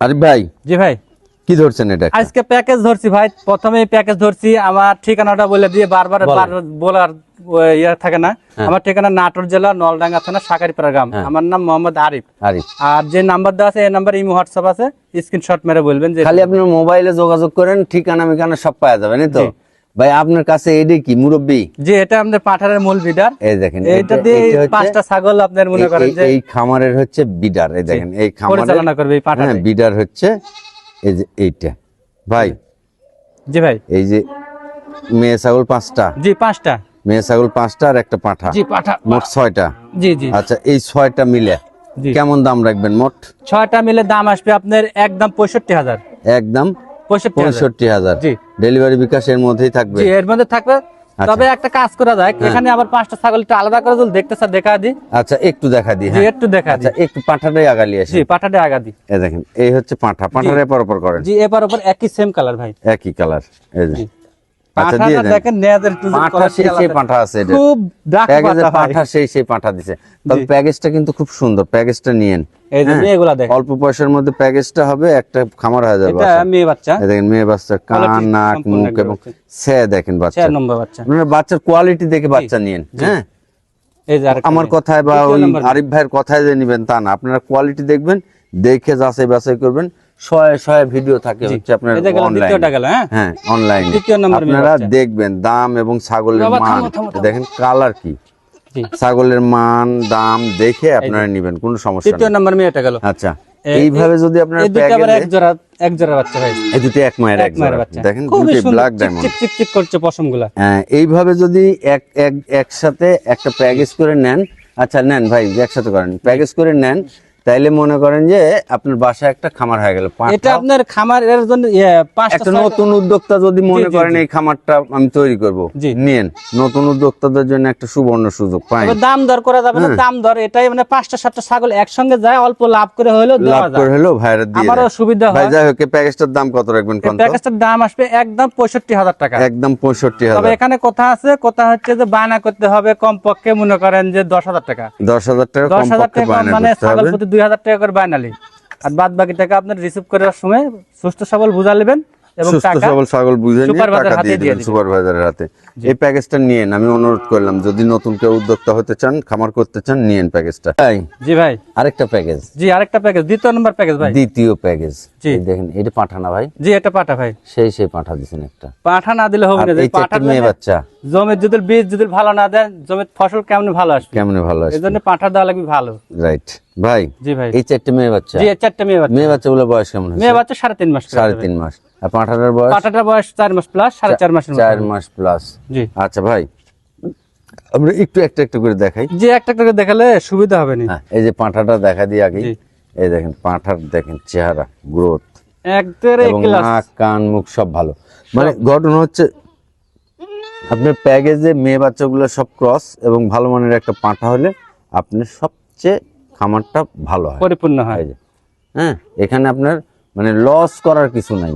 আরিফ ভাই জি ভাই। কি ধরছেন এটা আজকে প্যাকেজ ধরছি ভাই। প্রথমে প্যাকেজ ধরছি। আমার ঠিকানাটা বলে দিয়ে বারবার বলার ইয়ে থাকে না। আমার ঠিকানা নাটোর জেলা নলডাঙ্গা থানা সাকারিপাড়া গ্রাম। আমার নাম মোহাম্মদ আরিফ। আরিফ। আর যে নাম্বার দেওয়া আছে এই নাম্বার ইমো হোয়াটসঅ্যাপ আছে। স্ক্রিনশট মেরে বলবেন যে খালি আপনি মোবাইলে যোগাযোগ করেন ঠিকানা মিকানা সব পাওয়া যাবে না তো। ভাই আপনার কাছে এইটা কি মুরব্বী? যে এটা আমাদের পাঠারের মূল বিডার। এই দেখেন এটা- দিয়ে পাঁচটা ছাগল আপনার মনে করেন যে এই খামারের হচ্ছে বিডার এই দেখেন এই খামারের পরিচালনা করবে এই পাঠারে। হ্যাঁ বিডার হচ্ছে এই যে এইটা। ভাই জি ভাই। এই যে মেয়ে ছাগল পাঁচটা। জি পাঁচটা। মেয়ে ছাগল পাঁচটা আর একটা পাঠা। জি পাঠা। মোট ছয়টা। জি জি। আচ্ছা এই ছয়টা মিলে কেমন দাম রাখবেন মোট? ছয়টা মিলে দাম আসবে আপনার একদম পঁয়ষট্টি হাজার। একদম পঁয়ষট্টি হাজার। জি। ডেলিভারি বিকাশ এর মধ্যেই থাকবে। এর মধ্যে থাকবে। আচ্ছা। তবে একটা কাজ করা যায় এখানে আবার পাঁচটা ছাগল একটু আলাদা করে যদি দেখতে স্যার দেখা দি আচ্ছা একটু দেখা দি হ্যাঁ। একটু দেখা আচ্ছা একটু পাঠাটাই আগালি আসি। জি পাঠাটা আগা দিই। এই দেখেন এই হচ্ছে পাঠা পাঠার এপার ওপর করেন। জি এপার ওপর একই সেম কালার ভাই। একই কালার এই যে আচ্ছা পাঠাটা দিয়ে দেন দেখেন পাঠা আছে। খুব পাঠা সেই সেই পাঠা দিছে। তবে প্যাকেজটা কিন্তু খুব সুন্দর। প্যাকেজটা নিয়েন। হ্যাঁ। মেয়েগুলা দেখেন। অল্প পয়সার মধ্যে প্যাকেজটা হবে একটা খামার হয়ে যাবে মেয়ে বাচ্চা। দেখেন মেয়ে বাচ্চার কান নাক সম্পূর্ণ মুখ এবং সে দেখেন বাচ্চা। আপনার বাচ্চার কোয়ালিটি দেখে বাচ্চা নিয়েন হ্যাঁ? আমার কথায় বা ওই আরিফ ভাইয়ের কথায় যে নিবেন তা না। আপনারা কোয়ালিটি দেখবেন দেখে যাচাই বাছাই করবেন। শয়ে শয়ে ভিডিও থাকে হচ্ছে আপনার অনলাইন হ্যাঁ? হ্যাঁ অনলাইন আপনারা দেখবেন দাম এবং ছাগলের মান। দেখেন কালার কি? ছাগলের মান দাম দেখে আপনারা নিবেন কোনো সমস্যা তৃতীয় নেই। মেয়েটা গেল। আচ্ছা এইভাবে যদি আপনারা এক জোড়া এক জোড়া বাচ্চা ভাই এই দুটো এক মায়ের এক এক মায়ের বাচ্চা। দেখেন ব্ল্যাক চিক ডায়মন্ড চিক চিক চিক করছে পশমগুলা। হ্যাঁ, এইভাবে যদি এক এক একসাথে একটা প্যাকেজ করে নেন আচ্ছা নেন ভাই একসাথে করেন প্যাকেজ করে নেন তাইলে মনে করেন যে আপনার বাসায় একটা খামার হয়ে গেল। এটা আপনার খামার এর জন্য ইয়ে, একটা নতুন উদ্যোক্তা যদি মনে করেন এই খামারটা আমি তৈরি করব। নিয়েন। নতুন উদ্যোক্তাদের জন্য একটা সুবর্ণ সুযোগ পাই দাম দর করা যাবে হ্যাঁ। না দাম দর এটাই মানে পাঁচটা সাতটা ছাগল একসঙ্গে যায় অল্প লাভ করে দেওয়া লাভ করে হলো ভাইরা দিয়ে আমারও সুবিধা হয়। যাই হোক প্যাকেজটার দাম কত রাখবেন কোন প্যাকেজটার দাম আসবে একদম পঁয়ষট্টি হাজার টাকা। একদম পঁয়ষট্টি তবে এখানে কথা আছে কথা হচ্ছে যে বায়না করতে হবে কম পক্ষে মনে করেন যে দশ হাজার টাকা। দশ হাজার টাকা দশ কম হাজার পক্ষে টাকা মানে ছাগল প্রতি দুই হাজার টাকা করে বায়নালি। আর বাদ বাকি টাকা আপনার রিসিভ করার সময় সুস্থ সবল বুঝা নেবেন। এবং টাকা সবল ছাগল বুঝে নিয়ে টাকা দিয়ে দিয়ে দিবেন দিবেন। সুপারভাইজারের হাতে। এই প্যাকেজটা নিয়েন আমি অনুরোধ করলাম যদি নতুন কেউ উদ্যোক্তা হতে চান খামার করতে চান নিয়েন প্যাকেজটা। জি ভাই। আরেকটা প্যাকেজ। জি আরেকটা প্যাকেজ দ্বিতীয় নম্বর প্যাকেজ ভাই। দ্বিতীয় প্যাকেজ। জি। দেখেন এটা পাঠানা ভাই। জি এটা পাঠা ভাই। সেই সেই পাঠা দিছেন একটা। পাঠা না দিলে হবে না যে এই চারটে পাঠার মেয়ে বাচ্চা। জমির যদি বীজ যদি ভালো না দেন জমির ফসল কেমন ভালো আসবে? কেমনে ভালো জন্য পাঠা দেওয়া লাগবে ভালো। রাইট। ভাই জি ভাই। এই চারটে মেয়ে বাচ্চা। জি চারটে মেয়ে বাচ্চা। মেয়ে বাচ্চাগুলো বয়স কেমন মেয়ে বাচ্চা সাড়ে তিন মাস সাড়ে তিন মাস। পাঠাটার বয়স? পাঠাটার বয়স চার মাস প্লাস সাড়ে চার মাসের চার মাস প্লাস জি। আচ্ছা ভাই আমরা একটু একটা একটু করে দেখাই। যে একটা একটা করে দেখালে সুবিধা হবে না। হ্যাঁ এই যে পাঁঠাটা দেখা দিই আগে এই দেখেন পাঁঠার দেখেন চেহারা গ্রোথ ক্লাস নাক কান মুখ সব ভালো। মানে ঘটনা হচ্ছে আপনার প্যাকেজে মেয়ে বাচ্চাগুলো সব ক্রস এবং ভালো মানের একটা পাঁঠা হলে আপনার সবচেয়ে খামারটা ভালো হয়। পরিপূর্ণ হয়। হ্যাঁ এখানে আপনার মানে লস করার কিছু নাই।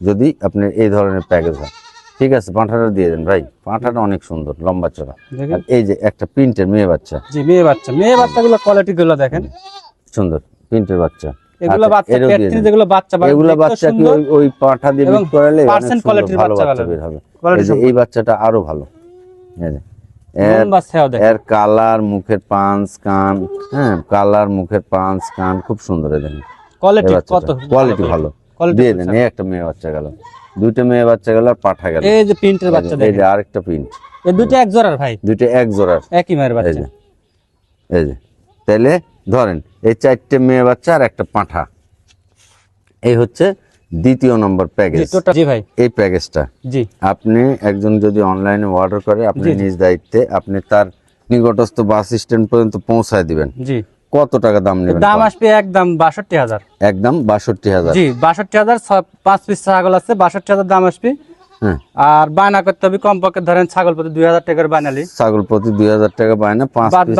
যদি আপনার এই ধরনের প্যাকেজ হয়। ঠিক আছে পাঁঠাটা দিয়ে দেন ভাই। পাঁঠাটা অনেক সুন্দর লম্বা চড়া। আর এই যে একটা প্রিন্টের মেয়ে বাচ্চা। জি মেয়ে বাচ্চা। মেয়ে বাচ্চাগুলো কোয়ালিটি গুলো দেখেন। সুন্দর প্রিন্টের বাচ্চা। এগুলো আচ্ছা, বাচ্চা যেগুলো বাচ্চা এগুলো বাচ্চা কি ওই- ওই পাঁঠা দিয়ে করালে quality-র ভালো বাচ্চা বের হবে। এই বাচ্চাটা আরও ভালো। এই যে, এর লম্বা দেখেন। এর কালার মুখের পাঁচ কান হ্যাঁ কালার মুখের পাঁচ কান খুব সুন্দর দেখেন। কোয়ালিটি কত? কোয়ালিটি ভালো। দিয়ে দেন এই একটা মেয়ে বাচ্চা গেল। দুইটা মেয়ে বাচ্চা গেল আর পাঠা গেল। এই যে প্রিন্টের বাচ্চা এই যে আরেকটা প্রিন্ট এই দুটো এক জোড়ার ভাই? দুইটা এক জোড়ার। একই মায়ের বাচ্চা। এই যে। তাহলে ধরেন এই চারটে মেয়ে বাচ্চা আর একটা পাঁঠা। এই হচ্ছে দ্বিতীয় নম্বর প্যাকেজ জি ভাই। এই প্যাকেজটা জি। আপনি একজন যদি অনলাইনে অর্ডার করে আপনি নিজ দায়িত্বে আপনি তার নিকটস্থ বাস স্ট্যান্ড পর্যন্ত পৌঁছায় দিবেন। জি। কত টাকা দাম নেবেন দাম আসবে একদম বাষট্টি হাজার। একদম বাষট্টি হাজার। জি বাষট্টি হাজার পাঁচ পিস ছাগল আছে বাষট্টি হাজার দাম আসবে। হ্যাঁ। আর বায়না করতে হবে কমপক্ষে ধরেন ছাগল প্রতি দুই হাজার টাকার বানালি ছাগল প্রতি দুই হাজার টাকা বায়না পাঁচ পিস?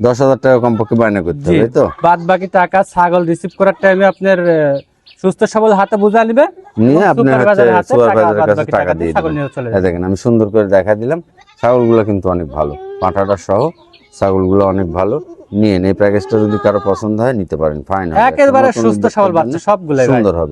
দশ হাজার টাকা কমপক্ষে বায়না করতে হবে তো? বাদ বাকি টাকা ছাগল রিসিভ করার টাইমে আপনার সুস্থ সবল হাতে বুঝা নিবে নিয়ে এবং আপনি হচ্ছে হাতে টাকা সুপারভাইজারের কাছে টাকা দিয়ে ছাগল দিবেন। নিয়ে চলে এই দেখেন আমি সুন্দর করে দেখা দিলাম। ছাগলগুলো কিন্তু অনেক ভালো। পাঁঠাটা সহ ছাগলগুলো অনেক ভালো। নিয়েন এই প্যাকেজটা যদি কারও পছন্দ হয় নিতে পারেন ফাইন একেবারে সুস্থ সবল বাচ্চা সবগুলাই ভাই। সুন্দর হবে